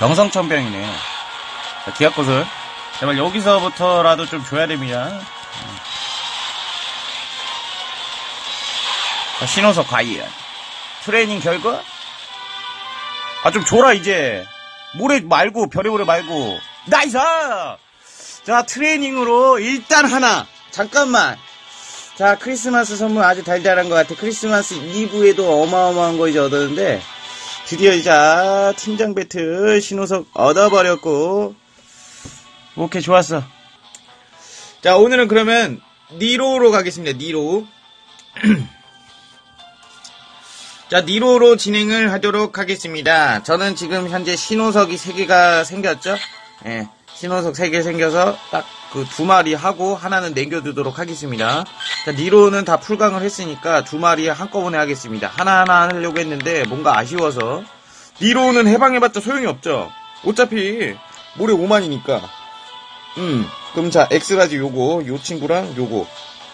병성천병이네. 기합꽃을 제발 여기서부터라도 좀 줘야 됩니다. 자, 신호석 과연 트레이닝 결과? 아 좀 줘라 이제 모래 말고 별의 모래 말고 나이스! 자 트레이닝으로 일단 하나 잠깐만 자 크리스마스 선물 아주 달달한 것 같아 크리스마스 이브에도 어마어마한 거 이제 얻었는데 드디어 이제 아, 팀장 배틀 신호석 얻어버렸고. 오케이 좋았어. 자 오늘은 그러면 니로로 가겠습니다 니로 자 니로로 진행을 하도록 하겠습니다. 저는 지금 현재 신호석이 3개가 생겼죠? 예 신호석 3개 생겨서 딱 그 두 마리 하고 하나는 남겨두도록 하겠습니다. 자 니로는 다 풀강을 했으니까 두 마리 한꺼번에 하겠습니다. 하나하나 하려고 했는데 뭔가 아쉬워서. 니로는 해방해봤자 소용이 없죠. 어차피 모레 5만이니까. 음, 그럼 자, 엑스라지 요거, 요 친구랑 요거,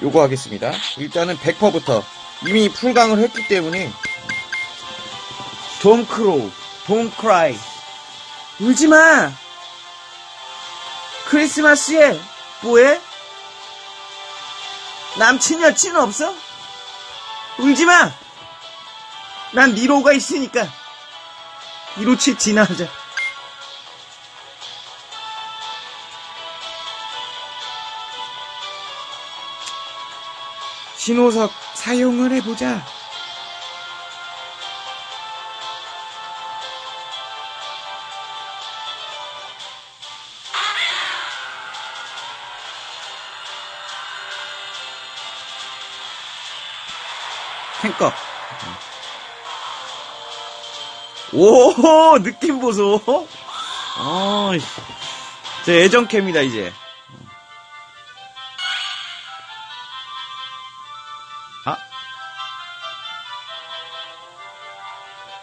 요거 하겠습니다. 일단은 100%부터. 이미 풀강을 했기 때문에. Don't crow, don't cry. 울지 마. 크리스마스에 뭐해? 남친 여친 없어? 울지 마. 난 니로가 있으니까. 니로치 지나자. 신호석 사용을 해보자. 탱커. 오, 느낌 보소. 어, 제 애정캠이다, 이제. 아?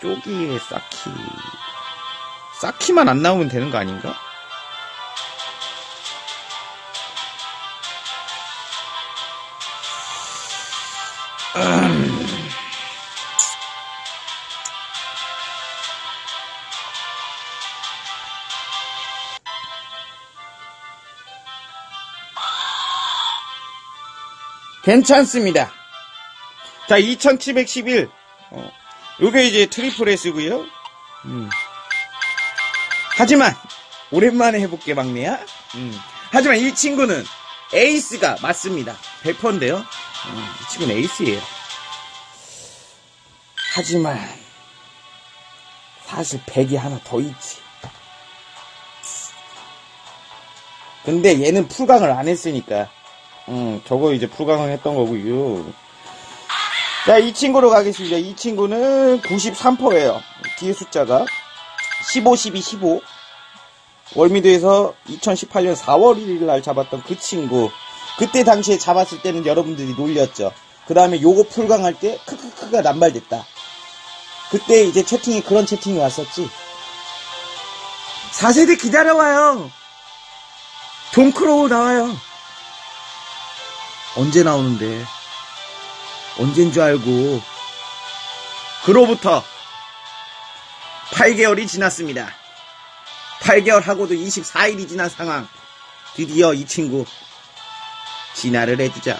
쪼기의 사키. 사키만 안 나오면 되는 거 아닌가? 음. 괜찮습니다. 자, 2711. 어, 요게 이제 트리플 S고요. 음. 하지만 오랜만에 해볼게 막내야. 음. 하지만 이 친구는 에이스가 맞습니다. 100%인데요. 음, 이 친구는 에이스예요. 하지만 사실 100이 하나 더 있지. 근데 얘는 풀강을 안 했으니까 음, 저거 이제 풀강을 했던 거고요. 자, 이 친구로 가겠습니다. 이 친구는 93%예요. 뒤에 숫자가 15, 12, 15. 월미도에서 2018년 4월 1일 날 잡았던 그 친구. 그때 당시에 잡았을 때는 여러분들이 놀렸죠. 그 다음에 요거 풀강할 때 크크크가 남발됐다. 그때 이제 채팅에 그런 채팅이 왔었지. 4세대 기다려와요. 동크로우 나와요. 언제 나오는데? 언젠 줄 알고. 그로부터 8개월이 지났습니다. 8개월 하고도 24일이 지난 상황. 드디어 이 친구 진화를 해주자.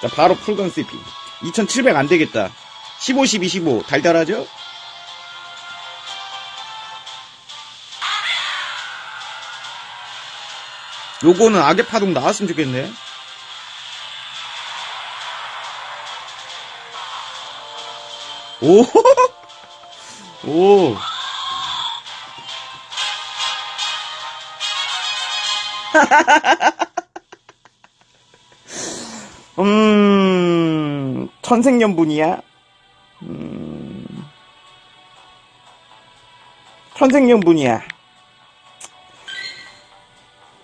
자, 바로 풀건 스피. 2700 안 되겠다. 15, 12, 15. 달달하죠? 요거는 악의 파동 나왔으면 좋겠네. 오! 오! 음, 천생연분이야? 음, 천생연분이야.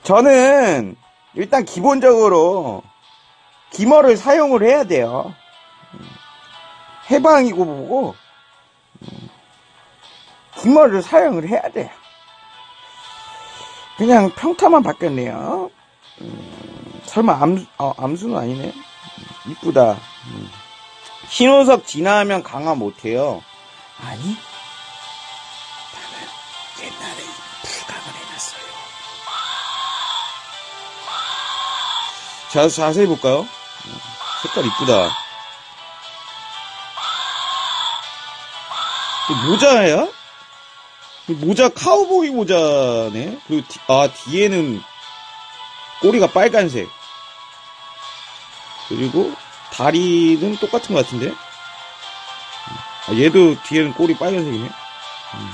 저는 일단 기본적으로 기머를 사용을 해야 돼요. 해방이고 뭐고 기머를 사용을 해야 돼. 그냥 평타만 바뀌었네요. 음, 설마 암, 어, 암수는 아니네. 음, 이쁘다. 음. 신호석 진화하면 강화 못해요. 아니? 옛날에 풀강을 해놨어요. 자, 자세히 볼까요? 색깔 이쁘다. 모자야? 모자 카우보이 모자네. 그리고 뒤, 아 뒤에는 꼬리가 빨간색. 그리고 다리는 똑같은 것 같은데. 아, 얘도 뒤에는 꼬리 빨간색이네. 음.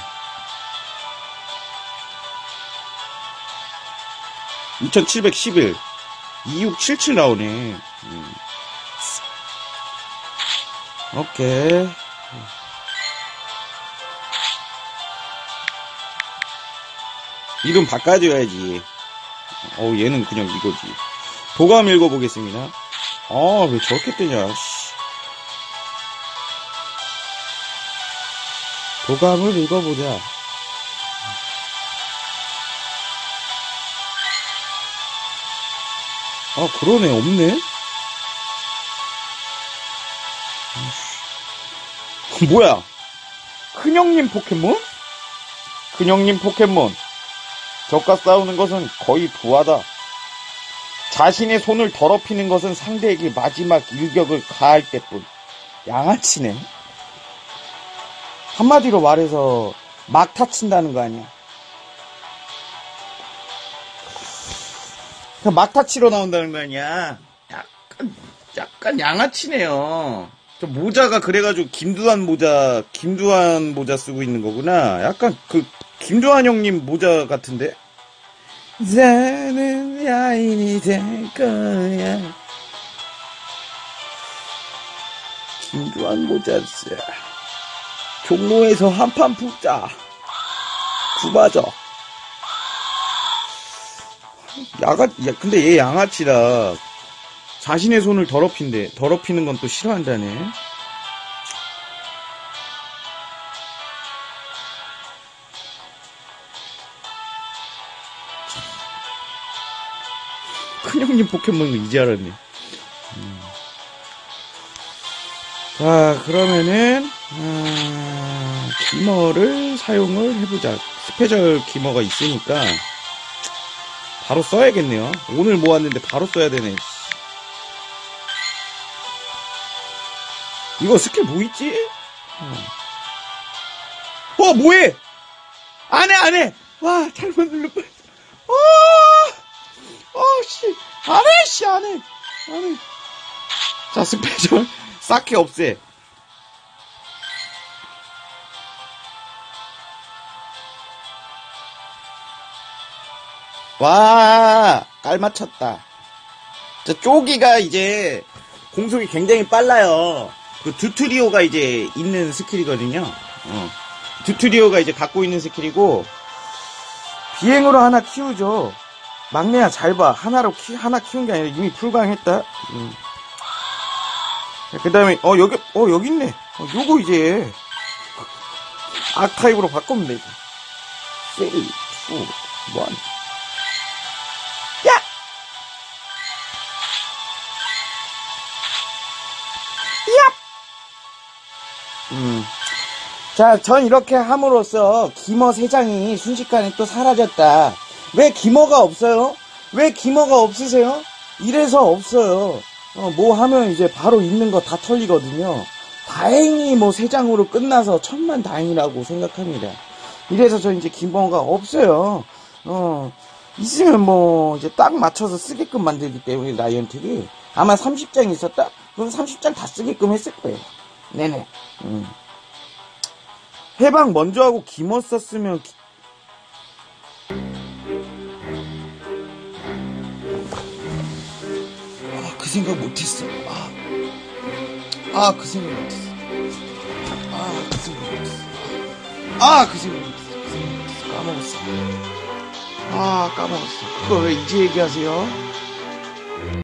2711 2677 나오네. 음. 오케이. 이름 바꿔줘야지. 어, 얘는 그냥 이거지. 도감 읽어보겠습니다. 아, 왜 저렇게 뜨냐, 씨. 도감을 읽어보자. 아, 그러네, 없네? 아이씨. 뭐야? 큰형님 포켓몬? 큰형님 포켓몬. 적과 싸우는 것은 거의 부하다. 자신의 손을 더럽히는 것은 상대에게 마지막 일격을 가할 때뿐. 양아치네. 한마디로 말해서 막 타친다는 거 아니야. 막 타치러 나온다는 거 아니야. 약간, 약간 양아치네요. 저 모자가 그래가지고 김두한 모자, 김두한 모자 쓰고 있는 거구나. 약간 그 김두한 형님 모자 같은데? 나는 야인이 될 거야. 김두한 모자 쓰. 종로에서 한판 푹자. 구바져. 야가, 야, 근데 얘 양아치라. 자신의 손을 더럽힌대. 더럽히는 건 또 싫어한다네. 큰형님 포켓몬은 이제 알았네. 음. 자, 그러면은, 아, 기머를 사용을 해보자. 스페셜 기머가 있으니까, 바로 써야겠네요. 오늘 모았는데 바로 써야 되네. 이거 스킬 뭐 있지? 어, 뭐해? 안 해, 안 해! 와, 잘못 뻔 어! 어, 씨. 안 해, 씨, 안 해. 안 해. 자, 스페셜. 싹해 없애. 와, 깔 맞췄다. 자, 쪼기가 이제 공속이 굉장히 빨라요. 그 두트리오가 이제 있는 스킬이거든요. 어. 두트리오가 이제 갖고 있는 스킬이고, 비행으로 하나 키우죠. 막내야 잘 봐. 하나로 키, 하나 키운 게 아니라 이미 풀강했다. 음. 그 다음에, 어, 여기, 어, 여기 있네. 어, 요거 이제, 아카이브로 바꾸면 되지. 3, 2, 1. 야! 야! 음. 자, 전 이렇게 함으로써 기머 세 장이 순식간에 또 사라졌다. 왜 기머가 없어요? 왜 기머가 없으세요? 이래서 없어요. 어, 뭐 하면 이제 바로 있는 거 다 털리거든요. 다행히 뭐 세 장으로 끝나서 천만 다행이라고 생각합니다. 이래서 저 이제 기머가 없어요. 어, 있으면 뭐 이제 딱 맞춰서 쓰게끔 만들기 때문에 라이언틱이 아마 30장 있었다? 그럼 30장 다 쓰게끔 했을 거예요. 네네. 음. 해방 먼저 하고 기머 썼으면 생각 못했어. 아, 아, 그 생각 못했어. 아, 그 생각 못했어. 아, 그 생각 못했어. 그 생각 못했어. 까먹었어. 아, 까먹었어. 그거 왜 이제 얘기하세요?